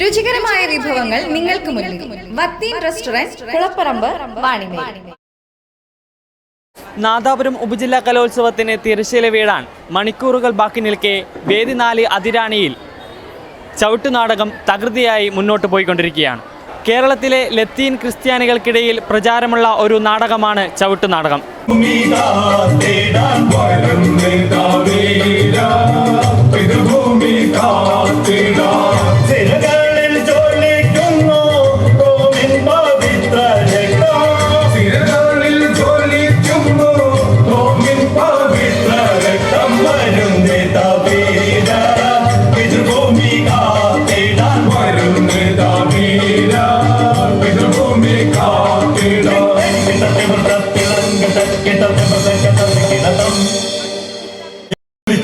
രുചികരമായ വിഭവങ്ങൾ നിങ്ങൾക്ക് മുന്നിൽ വത്തീൻ റെസ്റ്റോറന്റ് കുളപ്പറമ്പ് വാണിമേൽ. നാദാപുരം ഉപജില്ലാ കലോത്സവത്തിന് തിരശ്ശീല വീഴാൻ മണിക്കൂറുകൾ ബാക്കി നിൽക്കെ വേദി നാല് അതിരാണിയിൽ ചവിട്ടുനാടകം തകൃതിയായി മുന്നോട്ട് പോയിക്കൊണ്ടിരിക്കുകയാണ്. കേരളത്തിലെ ലത്തീൻ ക്രിസ്ത്യാനികൾക്കിടയിൽ പ്രചാരമുള്ള ഒരു നാടകമാണ് ചവിട്ടുനാടകം. ഭൂമികാ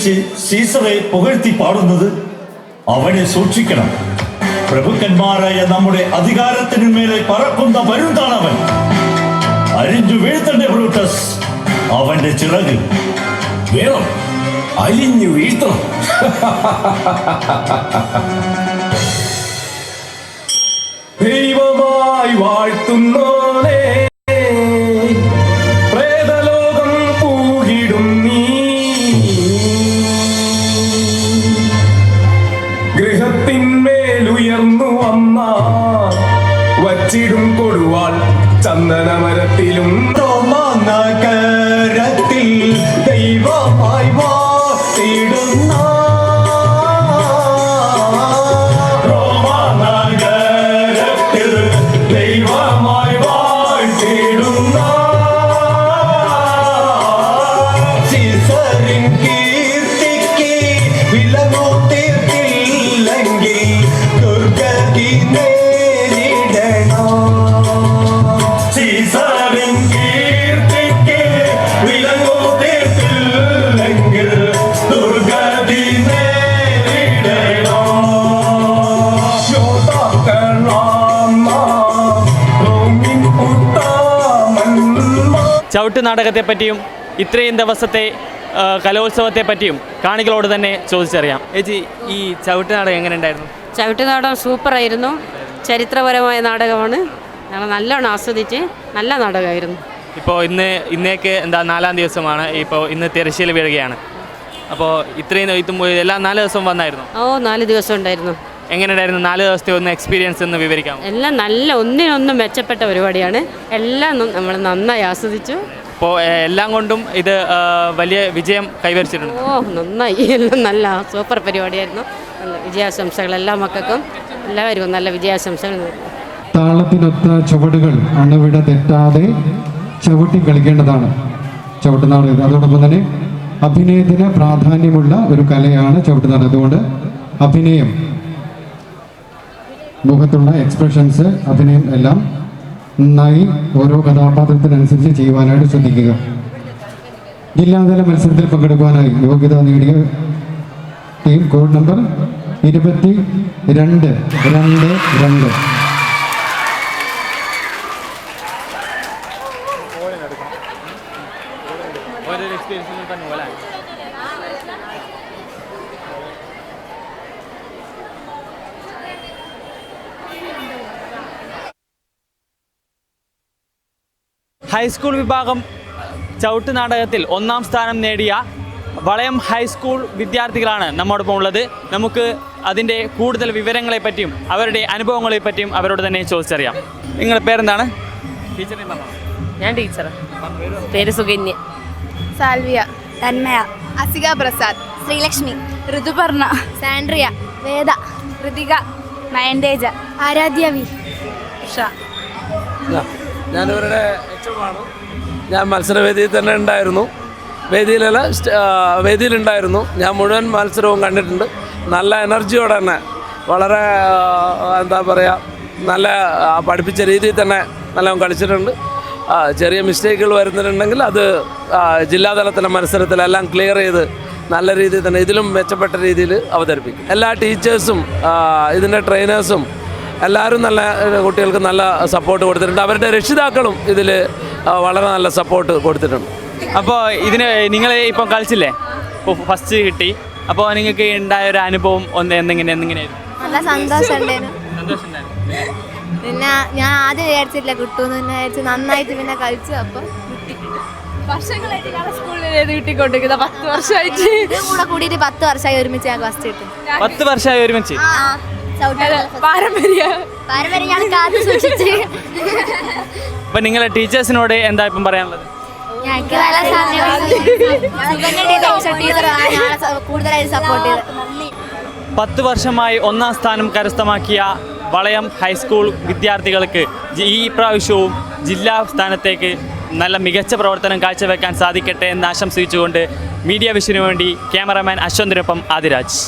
വിളിച്ച് സീസറെ പുകഴ്ത്തി പാടുന്നത് അവനെ സൂക്ഷിക്കണം. പ്രഭുക്കന്മാരായ നമ്മുടെ അധികാരത്തിനു മേലെ പറക്കുന്ന പരുന്താണവൻ അരിഞ്ഞു വീഴ്ത്തണ്ടേ ബ്രൂട്ടസ്? അവന്റെ ചിറക് വേണം. അലിഞ്ഞു വീഴ്ത്തണം. ദൈവമായി വാഴ്ത്തുന്നോനെ. വച്ചിടും കൊടുവാൾ ചന്ദനമരത്തിലും നഗരത്തിൽ ചവിട്ട് നാടകത്തെപ്പറ്റിയും ഇത്രയും ദിവസത്തെ കലോത്സവത്തെ പറ്റിയും കാണികളോട് തന്നെ ചോദിച്ചറിയാം. ചേച്ചി ഈ ചവിട്ട് നാടകം എങ്ങനെ ഉണ്ടായിരുന്നു? ചവിട്ട് നാടകം സൂപ്പറായിരുന്നു. ചരിത്രപരമായ നാടകമാണ്. ഞങ്ങൾ നല്ലോണം ആസ്വദിച്ച് നല്ല നാടകമായിരുന്നു. ഇപ്പോൾ ഇന്ന് ഇന്നേക്ക് എന്താ നാലാം ദിവസമാണ്. ഇപ്പോൾ ഇന്ന് തിരശ്ശീല വീഴുകയാണ്. അപ്പോൾ ഇത്രയും ഇതും എല്ലാ നാല് ദിവസം വന്നായിരുന്നു? ഓ നാല് ദിവസം ഉണ്ടായിരുന്നു. എങ്ങനെയുണ്ടായിരുന്നു നാല് ദിവസത്തെ ഒന്ന് എക്സ്പീരിയൻസ് എന്ന് വിവരിക്കാം എല്ലാം നല്ല ഒന്നിനൊന്നും മെച്ചപ്പെട്ട പരിപാടിയാണ്. എല്ലാം നമ്മൾ നന്നായി ആസ്വദിച്ചു. അപ്പോൾ എല്ലാം കൊണ്ടും ഇത് വലിയ വിജയം കൈവരിച്ചിട്ടുണ്ട്. ഓ നന്നായി. എല്ലാം നല്ല സൂപ്പർ പരിപാടിയായിരുന്നു. നല്ല വിജയാശംസകൾ എല്ലാ മക്കൾക്കും. എല്ലാവർക്കും നല്ല വിജയാശംസകൾ. താളത്തിനൊത്ത ചുവടുകൾ അണുവിട തെറ്റാതെ ചവിട്ടി കളിക്കേണ്ടതാണ്. ചവിട്ടുനാട് അതോടൊപ്പം തന്നെ അഭിനയത്തിന് പ്രാധാന്യമുള്ള ഒരു കലയാണ് ചവിട്ടുനാട് അതുകൊണ്ട് അഭിനയം മുഖത്തുള്ള എക്സ്പ്രഷൻസ് അഭിനയം എല്ലാം നന്നായി ഓരോ കഥാപാത്രത്തിനനുസരിച്ച് ചെയ്യുവാനായിട്ട് ശ്രദ്ധിക്കുക. ജില്ലാതല മത്സരത്തിൽ പങ്കെടുക്കുവാനായി യോഗ്യത നേടിയ ടീം കോഡ് നമ്പർ ഇരുപത്തി രണ്ട് രണ്ട് രണ്ട്. ഹൈസ്കൂൾ വിഭാഗം ചവിട്ട് നാടകത്തിൽ ഒന്നാം സ്ഥാനം നേടിയ വളയം ഹൈസ്കൂൾ വിദ്യാർത്ഥികളാണ് നമ്മോടൊപ്പം ഉള്ളത്. നമുക്ക് അതിന്റെ കൂടുതൽ വിവരങ്ങളെ പറ്റിയും അവരുടെ അനുഭവങ്ങളെ പറ്റിയും അവരോട് തന്നെ ചോദിച്ചറിയാം. നിങ്ങളുടെ പേരെന്താണ്? ഞാൻ ടീച്ചർ. പേര് സുകന്യ. സാൽവിയ തന്മയ അസിക പ്രസാദ് ശ്രീലക്ഷ്മി ഋതുപർണ സാൻഡ്രിയ വേദ ഋതിക നയൻതേജ ആരാധ്യ വി ഉഷ. ഞാനിവരുടെ എച്ച് ആണ് ഞാൻ മത്സരവേദിയിൽ തന്നെ ഉണ്ടായിരുന്നു. വേദിയിലല്ല വേദിയിലുണ്ടായിരുന്നു. ഞാൻ മുഴുവൻ മത്സരവും കണ്ടിട്ടുണ്ട്. നല്ല എനർജിയോടെ തന്നെ വളരെ എന്താ പറയുക നല്ല പഠിപ്പിച്ച രീതിയിൽ തന്നെ നല്ലോണം കളിച്ചിട്ടുണ്ട്. ചെറിയ മിസ്റ്റേക്കുകൾ വരുന്നിട്ടുണ്ടെങ്കിൽ അത് ജില്ലാതലത്തിലെ മത്സരത്തിലെല്ലാം ക്ലിയർ ചെയ്ത് നല്ല രീതിയിൽ തന്നെ ഇതിലും മെച്ചപ്പെട്ട രീതിയിൽ അവതരിപ്പിക്കും. എല്ലാ ടീച്ചേഴ്സും ഇതിന്റെ ട്രെയിനേഴ്സും എല്ലാവരും നല്ല കുട്ടികൾക്ക് നല്ല സപ്പോർട്ട് കൊടുത്തിട്ടുണ്ട്. അവരുടെ രക്ഷിതാക്കളും ഇതിൽ വളരെ നല്ല സപ്പോർട്ട് കൊടുത്തിട്ടുണ്ട്. അപ്പോൾ ഇതിന് നിങ്ങൾ ഇപ്പം കളിച്ചില്ലേ? ഇപ്പോൾ ഫസ്റ്റ് കിട്ടി. അപ്പോൾ നിങ്ങൾക്ക് ഉണ്ടായ ഒരു അനുഭവം ഒന്ന് എന്തെങ്കിലും എന്തെങ്കിലും നല്ല സന്തോഷം ഉണ്ടായിരുന്നു പിന്നെ ഞാൻ ആദ്യം വിചാരിച്ചില്ല കിട്ടുമെന്ന് പിന്നെ വിചാരിച്ചു നന്നായിട്ട് പിന്നെ കളിച്ചു. അപ്പൊ വർഷങ്ങളായിട്ട് ഞാൻ സ്കൂളിൽ കിട്ടിക്കൊണ്ടിരിക്കുന്ന. പത്ത് വർഷമായിട്ട്. കൂടെ കൂടിയിട്ട് പത്ത് വർഷമായി ഒരുമിച്ച് ഞാൻ ഫസ്റ്റ് കിട്ടും. പത്ത് വർഷമായി ഒരുമിച്ച്? പാരമ്പര്യ. അപ്പൊ നിങ്ങളെ ടീച്ചേഴ്സിനോട് എന്താ ഇപ്പം പറയാനുള്ളത്? ഞങ്ങൾക്ക് നല്ല സമയം ടീച്ചറാണ് ഞങ്ങളെ സ- കൂടുതലായിട്ട് സപ്പോർട്ട് ചെയ്ത് പത്ത് വർഷമായി ഒന്നാം സ്ഥാനം കരസ്ഥമാക്കിയ വളയം ഹൈസ്കൂൾ വിദ്യാർത്ഥികൾക്ക് ഈ പ്രാവശ്യവും ജില്ലാ സ്ഥാനത്തേക്ക് നല്ല മികച്ച പ്രവർത്തനം കാഴ്ചവെക്കാൻ സാധിക്കട്ടെ എന്ന് ആശംസിച്ചുകൊണ്ട് മീഡിയ വിഷനു വേണ്ടി ക്യാമറാമാൻ അശ്വന്തിനൊപ്പം ആദിരാജ്.